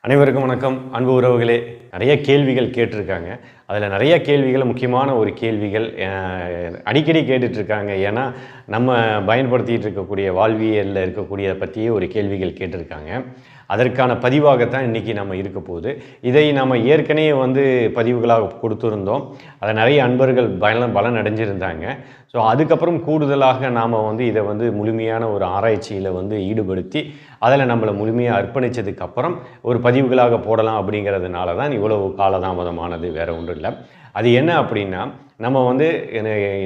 அனைவருக்கும் வணக்கம். அன்பு உறவுகளே நிறைய கேள்விகள் கேட்டிருக்காங்க. அதில் நிறைய கேள்விகள் முக்கியமான ஒரு கேள்விகள் அடிக்கடி கேட்டுட்ருக்காங்க. ஏன்னா நம்ம பயன்படுத்திகிட்டு இருக்கக்கூடிய வாழ்வியலில் இருக்கக்கூடிய பற்றியே ஒரு கேள்விகள் கேட்டிருக்காங்க. அதற்கான பதிவாகத்தான் இன்றைக்கி நம்ம இருக்க போகுது. இதை நம்ம ஏற்கனவே வந்து பதிவுகளாக கொடுத்துருந்தோம். அதை நிறைய அன்பர்கள் பலன் பலன் அடைஞ்சிருந்தாங்க ஸோ அதுக்கப்புறம் கூடுதலாக நாம் வந்து இதை வந்து முழுமையான ஒரு ஆராய்ச்சியில் வந்து ஈடுபடுத்தி அதில் நம்மளை முழுமையாக அர்ப்பணித்ததுக்கப்புறம் ஒரு பதிவுகளாக போடலாம் அப்படிங்கிறதுனால தான் இவ்வளவு காலதாமதமானது வேறு ஒன்று இல்லை. அது என்ன அப்படின்னா நம்ம வந்து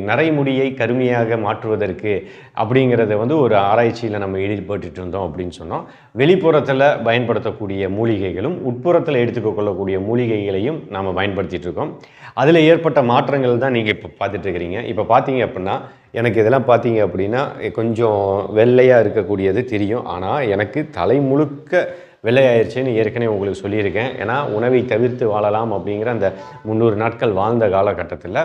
நரைமுடியை கருமையாக மாற்றுவதற்கு அப்படிங்கிறத வந்து ஒரு ஆராய்ச்சியில் நம்ம ஈடுபட்டுட்டு இருந்தோம் அப்படின்னு சொன்னோம். வெளிப்புறத்தில் பயன்படுத்தக்கூடிய மூலிகைகளும் உட்புறத்தில் எடுத்துக்கொள்ளக்கூடிய மூலிகைகளையும் நாம் பயன்படுத்திகிட்டு இருக்கோம். அதில் ஏற்பட்ட மாற்றங்கள் தான் நீங்கள் இப்போ பார்த்துட்ருக்கிறீங்க இப்போ பார்த்தீங்க அப்படின்னா எனக்கு இதெல்லாம் பார்த்தீங்க அப்படின்னா கொஞ்சம் வெள்ளையாக இருக்கக்கூடியது தெரியும். ஆனால் எனக்கு தலை முழுக்க வெள்ளையாயிருச்சுன்னு ஏற்கனவே உங்களுக்கு சொல்லியிருக்கேன். ஏன்னா உணவை தவிர்த்து வாழலாம் அப்படிங்கிற அந்த முந்நூறு நாட்கள் வாழ்ந்த காலகட்டத்தில்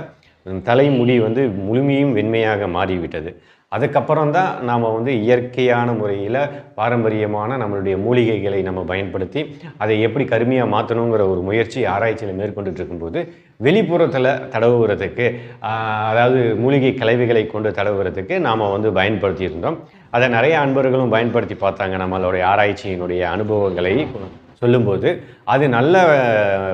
தலைமுடி வந்து முழுமையும் வெண்மையாக மாறிவிட்டது. அதுக்கப்புறம் தான் நாம் வந்து இயற்கையான முறையில் பாரம்பரியமான நம்மளுடைய மூலிகைகளை நம்ம பயன்படுத்தி அதை எப்படி கருமையாக மாற்றணுங்கிற ஒரு முயற்சி ஆராய்ச்சியில் மேற்கொண்டுட்டு இருக்கும்போது வெளிப்புறத்தில் தடவுகிறதுக்கு அதாவது மூலிகை கலவைகளை கொண்டு தடவுகிறதுக்கு நாம் வந்து பயன்படுத்தியிருந்தோம். அதை நிறைய அன்பர்களும் பயன்படுத்தி பார்த்தாங்க. நம்மளுடைய ஆராய்ச்சியினுடைய அனுபவங்களை சொல்லும்போது அது நல்ல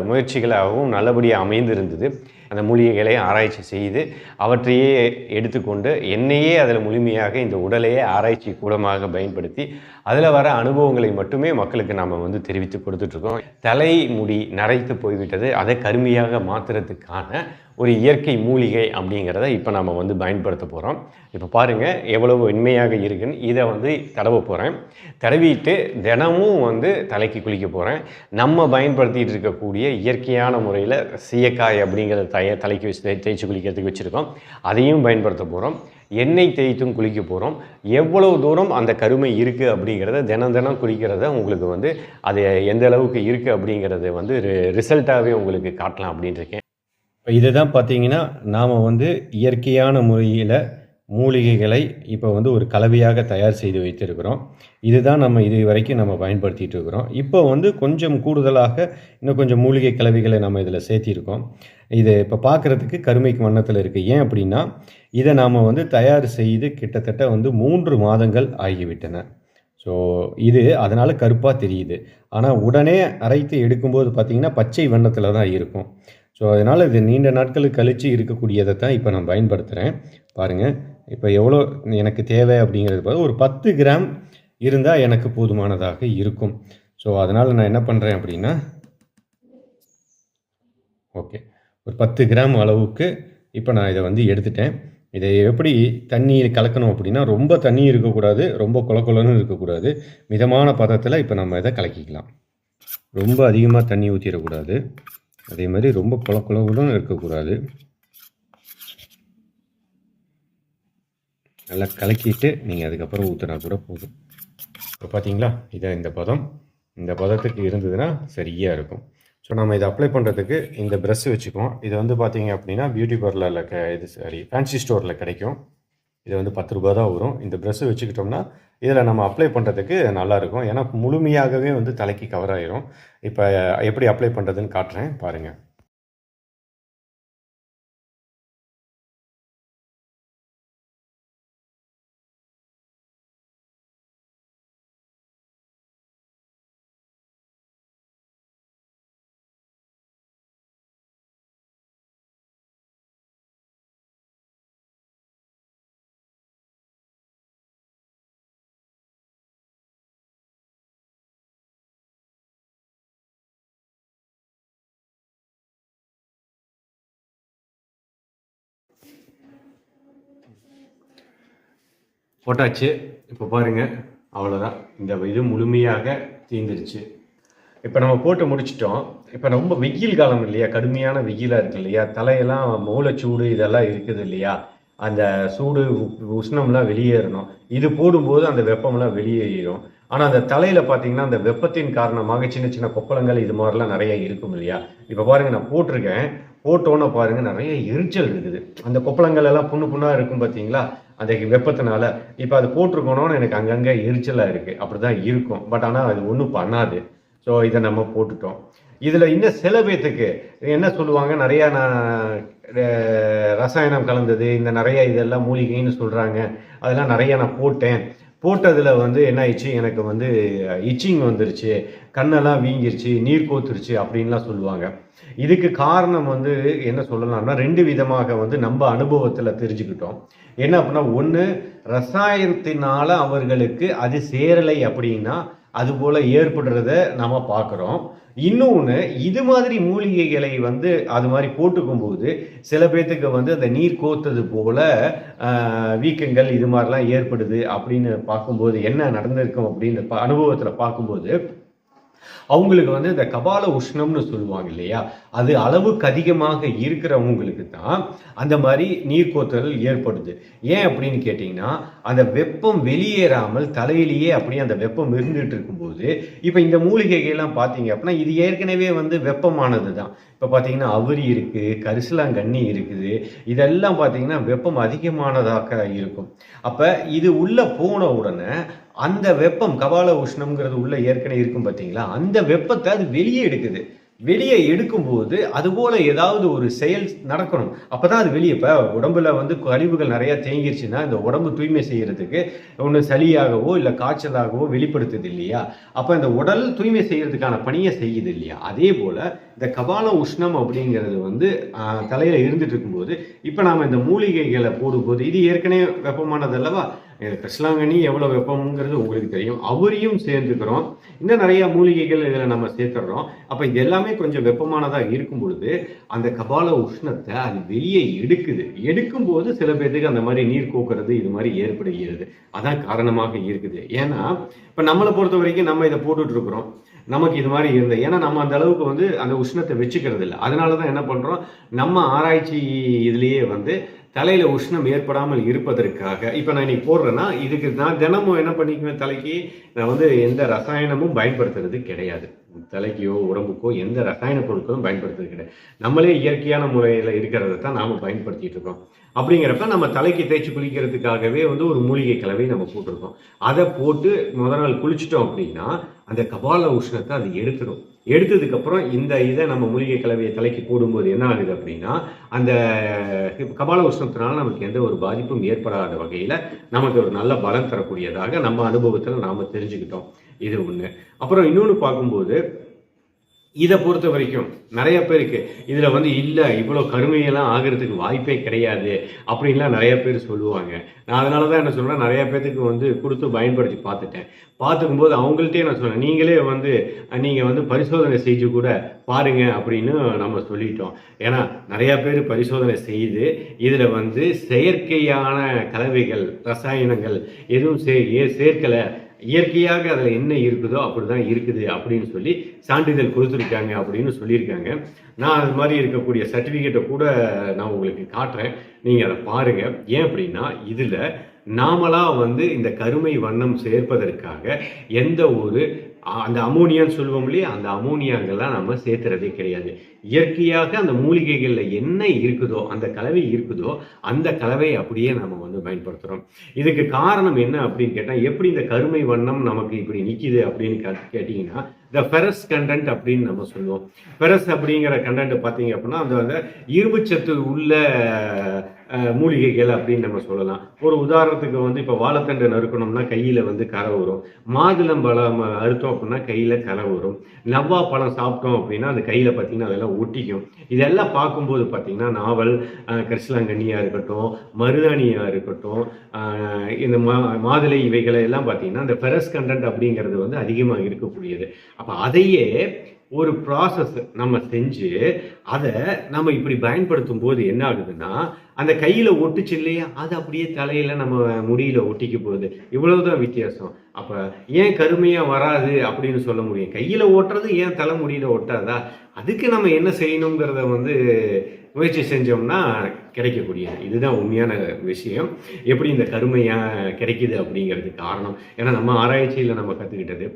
முயற்சிகளாகவும் நல்லபடியாக அமைந்திருந்தது. அந்த மூலிகைகளை ஆராய்ச்சி செய்து அவற்றையே எடுத்துக்கொண்டு என்னையே அதில் முழுமையாக இந்த உடலையே ஆராய்ச்சி கூடமாக பயன்படுத்தி அதில் வர அனுபவங்களை மட்டுமே மக்களுக்கு நாம் வந்து தெரிவித்து கொடுத்துட்ருக்கோம். தலை முடி நரைத்து போய்விட்டது. அதை கருமையாக மாற்றுறதுக்கான ஒரு இயற்கை மூலிகை அப்படிங்கிறத இப்போ நம்ம வந்து பயன்படுத்த போகிறோம் இப்போ பாருங்கள் எவ்வளவு வெண்மையாக இருக்குன்னு. இதை வந்து தடவ போகிறேன் தடவிட்டு தினமும் வந்து தலைக்கு குளிக்க போகிறேன் நம்ம பயன்படுத்திகிட்டு இருக்கக்கூடிய இயற்கையான முறையில் சீயக்காய் அப்படிங்கிறத தய தலைக்கு வச்சு தே- தேய்ச்சி குளிக்கிறதுக்கு வச்சுருக்கோம். அதையும் பயன்படுத்த போகிறோம் எண்ணெய் தேய்த்தும் குளிக்க போகிறோம் எவ்வளவு தூரம் அந்த கருமை இருக்குது அப்படிங்கிறத தினம் தினம் குளிக்கிறத உங்களுக்கு வந்து அது எந்த அளவுக்கு இருக்குது அப்படிங்கிறத வந்து ரிசல்ட்டாகவே உங்களுக்கு காட்டலாம் அப்படின்னு இருக்கேன். இப்போ இதுதான் பார்த்தீங்கன்னா நாம் வந்து இயற்கையான முறையில் மூலிகைகளை இப்போ வந்து ஒரு கலவையாக தயார் செய்து வைத்திருக்கிறோம். இதுதான் நம்ம இது வரைக்கும் நம்ம பயன்படுத்திட்டு இருக்கிறோம். இப்போ வந்து கொஞ்சம் கூடுதலாக இன்னும் கொஞ்சம் மூலிகை கலவைகளை நம்ம இதில் சேர்த்திருக்கோம். இது இப்போ பார்க்குறதுக்கு கருமைக்கு வண்ணத்தில் இருக்குது ஏன் அப்படின்னா இதை நாம் வந்து தயார் செய்து கிட்டத்தட்ட வந்து மூன்று மாதங்கள் ஆகிவிட்டன. ஸோ இது அதனால் கருப்பாக தெரியுது. ஆனால் உடனே அரைத்து எடுக்கும்போது பார்த்திங்கன்னா பச்சை வண்ணத்தில் தான் இருக்கும். ஸோ அதனால் இது நீண்ட நாட்களுக்கு கழித்து இருக்கக்கூடியதை தான் இப்போ நான் பயன்படுத்துகிறேன் பாருங்கள் இப்போ எவ்வளோ எனக்கு தேவை அப்படிங்கிறது பார்த்து ஒரு பத்து கிராம் இருந்தால் எனக்கு போதுமானதாக இருக்கும். ஸோ அதனால் நான் என்ன பண்ணுறேன் அப்படின்னா ஓகே ஒரு பத்து கிராம் அளவுக்கு இப்போ நான் இதை வந்து எடுத்துட்டேன். இதை எப்படி தண்ணி கலக்கணும் அப்படின்னா ரொம்ப தண்ணி இருக்கக்கூடாது ரொம்ப குளக்குளன்னு இருக்கக்கூடாது. மிதமான பதத்தில் இப்போ நம்ம இதை கலக்கிக்கலாம். ரொம்ப அதிகமாக தண்ணி ஊற்றிடக்கூடாது அதே மாதிரி ரொம்ப கொல இருக்கக்கூடாது. நல்லா கலக்கிட்டு நீங்கள் அதுக்கப்புறம் ஊற்றினா கூட போதும். இப்போ பார்த்தீங்களா? இதான் இந்த பதம். இந்த பதத்துக்கு இருந்ததுன்னா சரியாக இருக்கும். ஸோ நம்ம இதை அப்ளை பண்ணுறதுக்கு இந்த ப்ரெஷ் வச்சுக்குவோம். இது வந்து பார்த்தீங்க அப்படின்னா பியூட்டி பார்லரில் க இது சாரி ஃபேன்சி ஸ்டோரில் கிடைக்கும். இது வந்து பத்து ரூபா தான் வரும். இந்த ப்ரெஷ்ஷை வச்சுக்கிட்டோம்னா இதில் நம்ம அப்ளை பண்ணுறதுக்கு நல்லாயிருக்கும். ஏன்னா முழுமையாகவே வந்து தலைக்கு கவர் ஆயிரும். இப்போ எப்படி அப்ளை பண்ணுறதுன்னு காட்டுறேன். பாருங்கள் போட்டாச்சு. இப்போ பாருங்கள் அவ்வளோதான் இந்த இது முழுமையாக தீந்துருச்சு. இப்போ நம்ம போட்டு முடிச்சிட்டோம். இப்போ ரொம்ப வெயில் காலம் இல்லையா? கடுமையான வெயிலாக இருக்கு இல்லையா? தலையெல்லாம் மூளைச்சூடு இதெல்லாம் இருக்குது இல்லையா? அந்த சூடு உ- உஷ்ணம்லாம் வெளியேறணும். இது போடும்போது அந்த வெப்பம்லாம் வெளியேறிடும். ஆனால் அந்த தலையில் பார்த்தீங்கன்னா அந்த வெப்பத்தின் காரணமாக சின்ன சின்ன கொப்பளங்கள் இது மாதிரிலாம் நிறைய இருக்கும் இல்லையா? இப்போ பாருங்கள் நான் போட்டிருக்கேன். போட்டோன்னு பாருங்க நிறைய எரிச்சல் இருக்குது. அந்த கொப்பளங்கள் எல்லாம் புண்ணு புண்ணாக இருக்கும் பார்த்தீங்களா அந்த வெப்பத்தினால இப்போ அது போட்டிருக்கணும்னு எனக்கு அங்கங்கே எரிச்சலாக இருக்குது அப்படி தான் இருக்கும். பட் ஆனால் அது ஒன்றும் பண்ணாது. ஸோ இதை நம்ம போட்டுட்டோம். இதில் இன்னும் சில பேர்த்துக்கு என்ன சொல்லுவாங்க? நிறையா நான் ரசாயனம் கலந்தது இந்த நிறைய இதெல்லாம் மூலிகைன்னு சொல்கிறாங்க அதெல்லாம் நிறையா நான் போட்டேன். போட்டதில் வந்து என்ன ஆயிடுச்சு எனக்கு வந்து இச்சிங் வந்துருச்சு. கண்ணெல்லாம் வீங்கிருச்சு நீர் கோத்துருச்சு அப்படின்லாம் சொல்லுவாங்க. இதுக்கு காரணம் வந்து என்ன சொல்லலாம்னா ரெண்டு விதமாக வந்து நம்ம அனுபவத்தில் தெரிஞ்சுக்கிட்டோம். என்ன அப்படின்னா ஒன்று ரசாயனத்தினால அவர்களுக்கு அது சேரலை அப்படின்னா அது போல் ஏற்படுறத நம்ம பார்க்குறோம். இன்னொன்று இது மாதிரி மூலிகைகளை வந்து அது மாதிரி போட்டுக்கும் போது சில பேர்த்துக்கு வந்து அந்த நீர் கோத்தது போல வீக்கங்கள் இது மாதிரிலாம் ஏற்படுது அப்படின்னு பார்க்கும்போது என்ன நடந்திருக்கும் அப்படின்னு ப- அனுபவத்தில் பார்க்கும்போது அவங்களுக்கு வந்து இந்த கபால உஷ்ணம்னு சொல்லுவாங்க இல்லையா? அது அளவுக்கு அதிகமாக இருக்கிறவங்களுக்கு தான் அந்த மாதிரி நீர்க்கோத்தல் ஏற்படுது. ஏன் அப்படின்னு கேட்டிங்கன்னா அந்த வெப்பம் வெளியேறாமல் தலையிலேயே அப்படியே அந்த வெப்பம் இருந்துட்டு இருக்கும்போது இப்போ இந்த மூலிகைகள்லாம் பார்த்தீங்க அப்படின்னா இது ஏற்கனவே வந்து வெப்பமானது தான். இப்போ பார்த்தீங்கன்னா அவரி இருக்குது கரிசலாங்கண்ணி இருக்குது. இதெல்லாம் பார்த்தீங்கன்னா வெப்பம் அதிகமானதாக இருக்கும். அப்போ இது உள்ளே போன உடனே அந்த வெப்பம் கபால உஷ்ணம்ங்கிறது உள்ள ஏற்கனவே இருக்கும் பார்த்தீங்களா? அந்த வெப்பத்தை அது வெளியே எடுக்குது. வெளியே எடுக்கும்போது அதுபோல் ஏதாவது ஒரு செயல் நடக்கணும். அப்பதான் அது வெளியே இப்போ உடம்புல வந்து கழிவுகள் நிறைய தேங்கிருச்சுன்னா இந்த உடம்பு தூய்மை செய்யறதுக்கு ஒன்று சளியாகவோ இல்லை காய்ச்சலாகவோ வெளிப்படுத்துது இல்லையா? அப்போ இந்த உடல் தூய்மை செய்யறதுக்கான பணியை செய்யுது இல்லையா? அதே போல இந்த கபால உஷ்ணம் அப்படிங்கிறது வந்து தலையில் தலையில இருந்துட்டு இருக்கும்போது இப்போ நாம இந்த மூலிகைகளை போடும்போது இது ஏற்கனவே வெப்பமானது அல்லவா கிருஷ்ணாங்கண்ணி எவ்வளோ வெப்பம்ங்கிறது உங்களுக்கு தெரியும். அவரையும் சேர்ந்துக்கிறோம். இன்னும் நிறைய மூலிகைகள் இதில் நம்ம சேர்த்துடுறோம் அப்போ இது எல்லாமே கொஞ்சம் வெப்பமானதாக இருக்கும் பொழுது அந்த கபால உஷ்ணத்தை அது வெளியே எடுக்குது. எடுக்கும்போது சில பேர்த்துக்கு அந்த மாதிரி நீர் கோக்கிறது இது மாதிரி ஏற்படுகிறது. அதான் காரணமாக இருக்குது. ஏன்னா இப்போ நம்மளை பொறுத்த வரைக்கும் நம்ம இதை போட்டுட்டு இருக்கிறோம் நமக்கு இது மாதிரி இருந்தது ஏன்னா நம்ம அந்த அளவுக்கு வந்து அந்த உஷ்ணத்தை வச்சுக்கிறது இல்லை அதனால தான் என்ன பண்ணுறோம் நம்ம ஆராய்ச்சி இதுலேயே வந்து தலையில் உஷ்ணம் ஏற்படாமல் இருப்பதற்காக. இப்போ நான் இன்னைக்கு போடுறேன்னா இதுக்கு நான் தினமும் என்ன பண்ணிக்குவேன் தலைக்கு? நான் வந்து எந்த ரசாயனமும் பயன்படுத்துறது கிடையாது. தலைக்கோ உடம்புக்கோ எந்த ரசாயன பொருட்களும் பயன்படுத்துறது கிடையாது. நம்மளே இயற்கையான முறையில் இருக்கிறத தான் நாம் பயன்படுத்திட்டு இருக்கோம். அப்படிங்கிறப்ப நம்ம தலைக்கு தேய்ச்சி குளிக்கிறதுக்காகவே வந்து ஒரு மூலிகை கலவை நம்ம போட்டிருக்கோம். அதை போட்டு முத நாள் குளிச்சிட்டோம் அப்படின்னா அந்த கபால உஷ்ணத்தை அது எடுத்துடும். எடுத்ததுக்கப்புறம் இந்த இதை நம்ம மூலிகை கலவையை தலைக்கு போடும்போது என்ன ஆகுது அப்படின்னா அந்த கபால உஷ்ணத்தினால நமக்கு எந்த ஒரு பாதிப்பும் ஏற்படாத வகையில் நமக்கு ஒரு நல்ல பலம் தரக்கூடியதாக நம்ம அனுபவத்தில் நாம் தெரிஞ்சுக்கிட்டோம். இது ஒன்று அப்புறம் இன்னொன்று பார்க்கும்போது இதை பொறுத்த வரைக்கும் நிறைய பேருக்கு இதில் வந்து இல்லை இவ்வளோ கருமையெல்லாம் ஆகிறதுக்கு வாய்ப்பே கிடையாது அப்படின்லாம் நிறைய பேர் சொல்லுவாங்க. நான் அதனால தான் என்ன சொல்கிறேன் நிறைய பேர்த்துக்கு வந்து கொடுத்து பயன்படுத்தி பார்த்துட்டேன். பார்த்துக்கும்போது அவங்கள்ட்டே நான் சொன்னேன் நீங்களே வந்து நீங்கள் வந்து பரிசோதனை செஞ்சு கூட பாருங்க அப்படின்னு நம்ம சொல்லிட்டோம். ஏன்னா நிறைய பேர் பரிசோதனை செய்து இதில் வந்து செயற்கையான கலவைகள் ரசாயனங்கள் எதுவும் சே ஏ- சேர்க்கலை. இயற்கையாக அதில் என்ன இருக்குதோ அப்படி தான் இருக்குது அப்படின்னு சொல்லி சான்றிதழ் கொடுத்துருக்காங்க அப்படின்னு சொல்லியிருக்காங்க. நான் அது மாதிரி இருக்கக்கூடிய சர்டிஃபிகேட்டை கூட நான் உங்களுக்கு காட்டுறேன். நீங்கள் அதை பாருங்கள் ஏன் அப்படின்னா இதில் நாமளாக வந்து இந்த கருமை வண்ணம் சேர்ப்பதற்காக எந்த ஒரு அந்த அமோனியான்னு சொல்லுவோம் இல்லையா? அந்த அமோனியாங்கெல்லாம் நம்ம சேர்த்துறதே கிடையாது. இயற்கையாக அந்த மூலிகைகளில் என்ன இருக்குதோ அந்த கலவை இருக்குதோ அந்த கலவையை அப்படியே நம்ம வந்து பயன்படுத்துகிறோம் இதுக்கு காரணம் என்ன அப்படின்னு கேட்டால் எப்படி இந்த கருமை வண்ணம் நமக்கு இப்படி நிற்கிது அப்படின்னு கேட்டிங்கன்னா இந்த ஃபெரஸ் கண்டென்ட் அப்படின்னு நம்ம சொல்லுவோம். ஃபெரஸ் அப்படிங்கிற கண்டென்ட் பார்த்தீங்க அப்படின்னா அந்த இரும்பு சத்து உள்ள மூலிகைகள் அப்படின்னு நம்ம சொல்லலாம். ஒரு உதாரணத்துக்கு வந்து இப்போ வாழைத்தண்டு நறுக்கணும்னா கையில் வந்து கரை வரும். மாதுளம்பழம் அறுத்தோம் அப்படின்னா கையில் கரை வரும். நவ்வா பழம் சாப்பிட்டோம் அப்படின்னா அந்த கையில் பார்த்தீங்கன்னா அதெல்லாம் ஒட்டிக்கும். இதெல்லாம் பார்க்கும்போது பார்த்தீங்கன்னா நாவல் அஹ், கரிசலாங்கண்ணியாக இருக்கட்டும் மருதாணியாக இருக்கட்டும் இந்த மா மாதுளை இவைகளை எல்லாம் பார்த்தீங்கன்னா இந்த ஃபெரஸ் கண்டென்ட் அப்படிங்கிறது வந்து அதிகமாக இருக்கக்கூடியது. அப்போ அதையே ஒரு ப்ராசஸ் நம்ம செஞ்சு அதை நம்ம இப்படி பயன்படுத்தும் போது என்ன ஆகுதுன்னா அந்த கையில் ஒட்டுச்சு இல்லையா? அது அப்படியே தலையில் நம்ம முடியில ஒட்டிக்க போகுது. இவ்வளவுதான் வித்தியாசம். அப்போ ஏன் கருமையாக வராது அப்படின்னு சொல்ல முடியும்? கையில் ஓட்டுறது ஏன் தலை முடியில் ஒட்டாதா? அதுக்கு நம்ம என்ன செய்யணுங்கிறத வந்து முயற்சி செஞ்சோம்னா கிடைக்கக்கூடியது. இதுதான் உண்மையான விஷயம். எப்படி இந்த கருமையாக கிடைக்குது அப்படிங்கிறது காரணம். ஏன்னா நம்ம ஆராய்ச்சியில் நம்ம கற்றுக்கிட்டது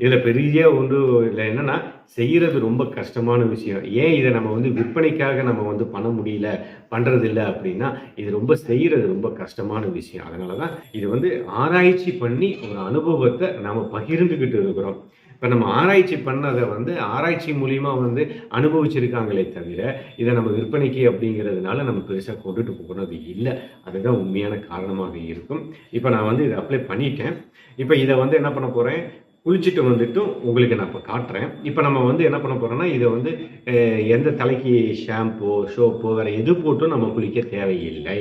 இதில் பெரிய ஒன்று இல்லை என்னன்னா செய்கிறது ரொம்ப கஷ்டமான விஷயம். ஏன் இதை நம்ம வந்து விற்பனைக்காக நம்ம வந்து பண்ண முடியல பண்ணுறதில்ல அப்படின்னா இது ரொம்ப செய்கிறது ரொம்ப கஷ்டமான விஷயம். அதனால தான் இது வந்து ஆராய்ச்சி பண்ணி ஒரு அனுபவத்தை நாம் பகிர்ந்துக்கிட்டு இருக்கிறோம். இப்போ நம்ம ஆராய்ச்சி பண்ணதை வந்து ஆராய்ச்சி மூலிமா வந்து அனுபவிச்சிருக்காங்களே தவிர இதை நம்ம விற்பனைக்கு அப்படிங்கிறதுனால நம்ம பெருசாக கொண்டுட்டு போகிறது இல்லை. அதுதான் உண்மையான காரணமாக இருக்கும். இப்போ நான் வந்து இதை அப்ளை பண்ணிட்டேன். இப்போ இதை வந்து என்ன பண்ண போகிறேன் குளிச்சுட்டு வந்துட்டும் உங்களுக்கு நான் இப்போ காட்டுறேன். இப்போ நம்ம வந்து என்ன பண்ண போகிறோம்னா இதை வந்து எந்த தலைக்கு ஷாம்போ ஷோப்போ வேறு எது போட்டும் நம்ம குளிக்க தேவையில்லை.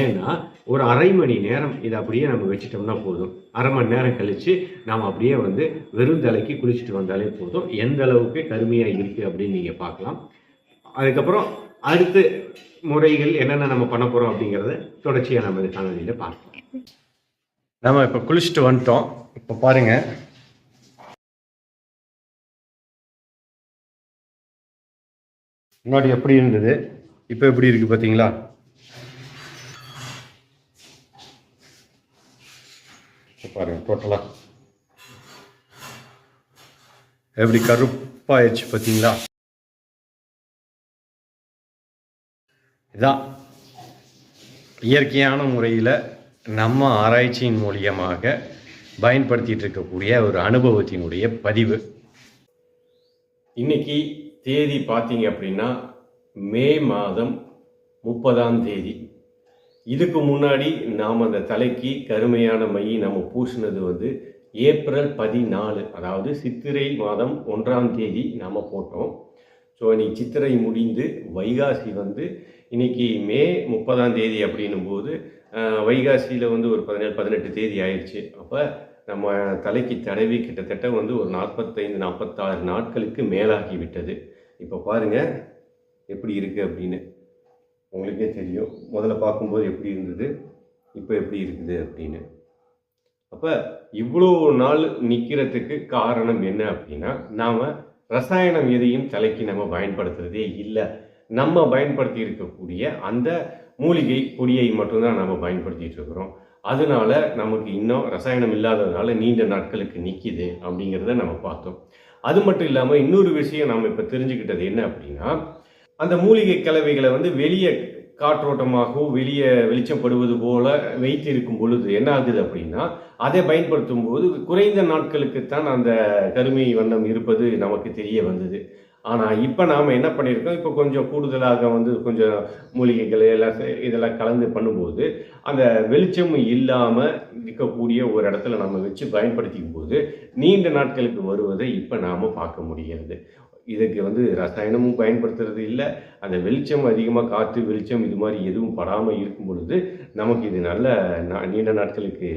ஏன்னா ஒரு அரை மணி நேரம் இதை அப்படியே நம்ம வச்சுட்டோம்னா போதும். அரை மணி நேரம் கழித்து நாம் அப்படியே வந்து வெறும் தலைக்கு குளிச்சுட்டு வந்தாலே போதும். எந்த அளவுக்கு கருமையாக இருக்குது அப்படின்னு நீங்கள் பார்க்கலாம். அதுக்கப்புறம் அடுத்த முறைகள் என்னென்ன நம்ம பண்ண போகிறோம் அப்படிங்கிறத தொடர்ச்சியாக நம்ம காணொலியில் பார்க்கலாம். நம்ம இப்போ குளிச்சுட்டு வந்துட்டோம். இப்போ பாருங்கள் முன்னாடி எப்படி இருந்தது? இப்போ எப்படி இருக்குது பார்த்தீங்களா பாருங்கள் பாருங்க டோட்டலா எப்படி கருப்பாயிடுச்சு பார்த்தீங்களா இதான் இயற்கையான முறையில் நம்ம ஆராய்ச்சியின் மூலியமாக பயன்படுத்திட்டு இருக்கக்கூடிய ஒரு அனுபவத்தினுடைய பதிவு. இன்னைக்கு தேதி பார்த்தீங்க அப்படின்னா மே மாதம் முப்பதாம் தேதி. இதுக்கு முன்னாடி நாம் அந்த தலைக்கு கருமையான மையை நம்ம பூசினது வந்து ஏப்ரல் பதினாலு அதாவது சித்திரை மாதம் ஒன்றாம் தேதி நாம் போட்டோம். ஸோ இன்றைக்கி சித்திரை முடிந்து வைகாசி வந்து இன்னைக்கு மே முப்பதாம் தேதி அப்படின்னும் போது வைகாசியில் வந்து ஒரு பதினேழு பதினெட்டு தேதி ஆயிடுச்சு. அப்போ நம்ம தலைக்கு தடவி கிட்டத்தட்ட வந்து ஒரு நாற்பத்தைந்து நாற்பத்தாறு நாட்களுக்கு மேலாகி விட்டது. இப்போ பாருங்கள் எப்படி இருக்குது அப்படின்னு. உங்களுக்கே தெரியும். முதல்ல பார்க்கும்போது எப்படி இருந்தது? இப்போ எப்படி இருக்குது அப்படின்னு. அப்போ இவ்வளோ நாள் நிற்கிறதுக்கு காரணம் என்ன அப்படின்னா நாம் ரசாயனம் எதையும் தலைக்கு நம்ம பயன்படுத்துறதே இல்லை. நம்ம பயன்படுத்தி இருக்கக்கூடிய அந்த மூலிகை பொடியை மட்டும்தான் நம்ம பயன்படுத்திகிட்டு இருக்கிறோம். அதனால நமக்கு இன்னும் ரசாயனம் இல்லாததுனால நீண்ட நாட்களுக்கு நிற்கிது அப்படிங்கிறத நம்ம பார்த்தோம். அது மட்டும் இல்லாமல் இன்னொரு விஷயம் நாம் இப்போ தெரிஞ்சுக்கிட்டது என்ன அப்படின்னா அந்த மூலிகை கலவைகளை வந்து வெளியே காற்றோட்டமாகவோ வெளியே வெளிச்சம் படுவது போல வைத்து இருக்கும் பொழுது என்ன ஆகுது அப்படின்னா அதை பயன்படுத்தும் போது குறைந்த நாட்களுக்குத்தான் அந்த கருமை வண்ணம் இருப்பது நமக்கு தெரிய வந்தது. ஆனால் இப்போ நாம் என்ன பண்ணியிருக்கோம் இப்போ கொஞ்சம் கூடுதலாக வந்து கொஞ்சம் மூலிகைகள் எல்லாம் இதெல்லாம் கலந்து பண்ணும்போது அந்த வெளிச்சம் இல்லாமல் இருக்கக்கூடிய ஒரு இடத்துல நம்ம வச்சு பயன்படுத்திக்கும் போது நீண்ட நாட்களுக்கு வருவதை இப்போ நாம் பார்க்க முடிகிறது. இதுக்கு வந்து ரசாயனமும் பயன்படுத்துறது இல்லை. அந்த வெளிச்சம் அதிகமாக காற்று வெளிச்சம் இது மாதிரி எதுவும் படாமல் இருக்கும் பொழுது நமக்கு இது நல்ல நா- நீண்ட நாட்களுக்கு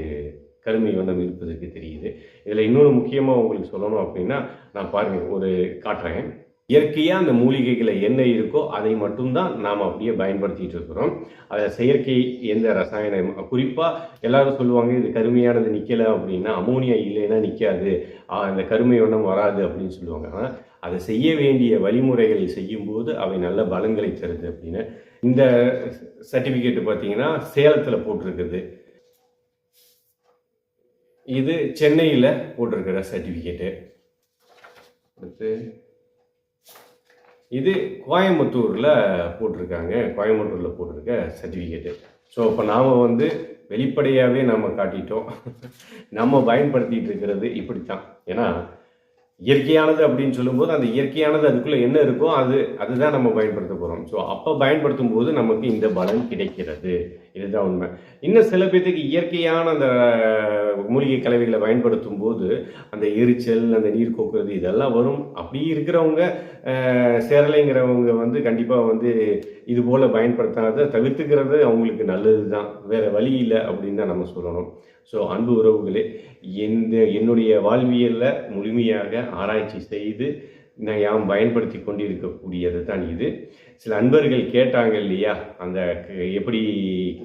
கருமை வண்ணம் இருப்பதற்கு தெரியுது. இதில் இன்னொரு முக்கியமாக உங்களுக்கு சொல்லணும் அப்படின்னா நான் பாருங்க ஒரு காட்டுறேன் இயற்கையாக அந்த மூலிகைகளை என்ன இருக்கோ அதை மட்டும்தான் நாம் அப்படியே பயன்படுத்திட்டு இருக்கிறோம். அதில் செயற்கை எந்த ரசாயனம் குறிப்பாக எல்லாரும் சொல்லுவாங்க இது கருமையானது நிற்கலை அப்படின்னா அமோனியா இல்லைன்னா நிற்காது அந்த கருமை வண்ணம் வராது அப்படின்னு சொல்லுவாங்க. ஆனால் அதை செய்ய வேண்டிய வழிமுறைகளை செய்யும்போது அவை நல்ல பலன்களை தருது அப்படின்னு. இந்த சர்டிஃபிகேட் பார்த்தீங்கன்னா சேலத்தில் போட்டிருக்குது. இது சென்னையில் போட்டிருக்கிற சர்டிஃபிகேட்டு அடுத்து இது கோயம்புத்தூரில் போட்டிருக்காங்க. கோயம்புத்தூரில் போட்டிருக்க சர்டிஃபிகேட்டு ஸோ இப்போ நாம் வந்து வெளிப்படையாகவே நம்ம காட்டிட்டோம். நம்ம பயன்படுத்திட்டு இருக்கிறது இப்படித்தான். ஏன்னா இயற்கையானது அப்படின்னு சொல்லும்போது அந்த இயற்கையானது அதுக்குள்ளே என்ன இருக்கோ அது அதுதான் நம்ம பயன்படுத்த போகிறோம் ஸோ அப்போ பயன்படுத்தும் போது நமக்கு இந்த பலன் கிடைக்கிறது. இதுதான் உண்மை. இன்னும் சில பேர்த்துக்கு இயற்கையான அந்த மூலிகை கலவைகளை பயன்படுத்தும் போது அந்த எரிச்சல் அந்த நீர் கோக்குறது இதெல்லாம் வரும். அப்படி இருக்கிறவங்க சேரலைங்கிறவங்க வந்து கண்டிப்பாக வந்து இது போல் பயன்படுத்தாத தவிர்த்துக்கிறது அவங்களுக்கு நல்லது தான் வேறு வழி இல்லை அப்படின்னு தான் நம்ம சொல்லணும். ஸோ அன்பு உறவுகளே இந்த என்னுடைய வாழ்வியலில் முழுமையாக ஆராய்ச்சி செய்து நான் யாம் பயன்படுத்தி கொண்டிருக்கக்கூடியது தான் இது. சில அன்பர்கள் கேட்டாங்க இல்லையா அந்த க- எப்படி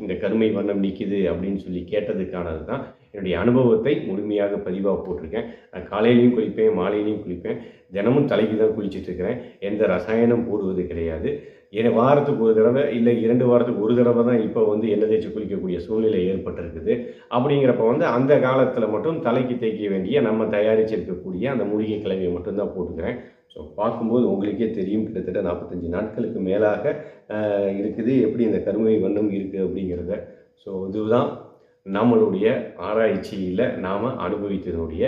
இந்த கருமை வண்ணம் நிற்கிது அப்படின்னு சொல்லி கேட்டதுக்கானது தான். என்னுடைய அனுபவத்தை முழுமையாக பதிவாக போட்டிருக்கேன். நான் காலையிலையும் குளிப்பேன் மாலையிலையும் குளிப்பேன். தினமும் தலைக்கு தான் குளிச்சிட்டு இருக்கிறேன். எந்த ரசாயனம் போடுவது கிடையாது. ஏன்னா வாரத்துக்கு ஒரு தடவை இல்லை இரண்டு வாரத்துக்கு ஒரு தடவை தான் இப்போ வந்து எண்ணெய் தேய்ச்சி குளிக்கக்கூடிய சூழ்நிலை ஏற்பட்டிருக்குது. அப்படிங்கிறப்ப வந்து அந்த காலத்தில் மட்டும் தலைக்கு தேய்க்க வேண்டிய நம்ம தயாரிச்சிருக்கக்கூடிய அந்த மூலிகை கிழமையை மட்டும்தான் போட்டுக்கிறேன். ஸோ பார்க்கும்போது உங்களுக்கே தெரியும் கிட்டத்தட்ட நாற்பத்தஞ்சு நாட்களுக்கு மேலாக இருக்குது. எப்படி இந்த கருமை வண்ணம் இருக்குது அப்படிங்கிறத. ஸோ இதுதான் நம்மளுடைய ஆராய்ச்சியில் நாம் அனுபவித்ததுடைய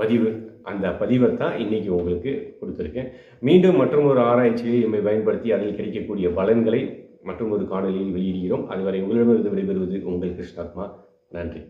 பதிவு. அந்த பதிவை தான் இன்றைக்கி உங்களுக்கு கொடுத்துருக்கேன். மீண்டும் மற்றும் ஒரு ஆராய்ச்சியை நம்மை பயன்படுத்தி அதில் கிடைக்கக்கூடிய பலன்களை மற்றும் ஒரு காணொலியில் வெளியிடுகிறோம். அதுவரை உங்களிடமிருந்து விடைபெறுவது உங்கள் கிருஷ்ணாத்மா. நன்றி.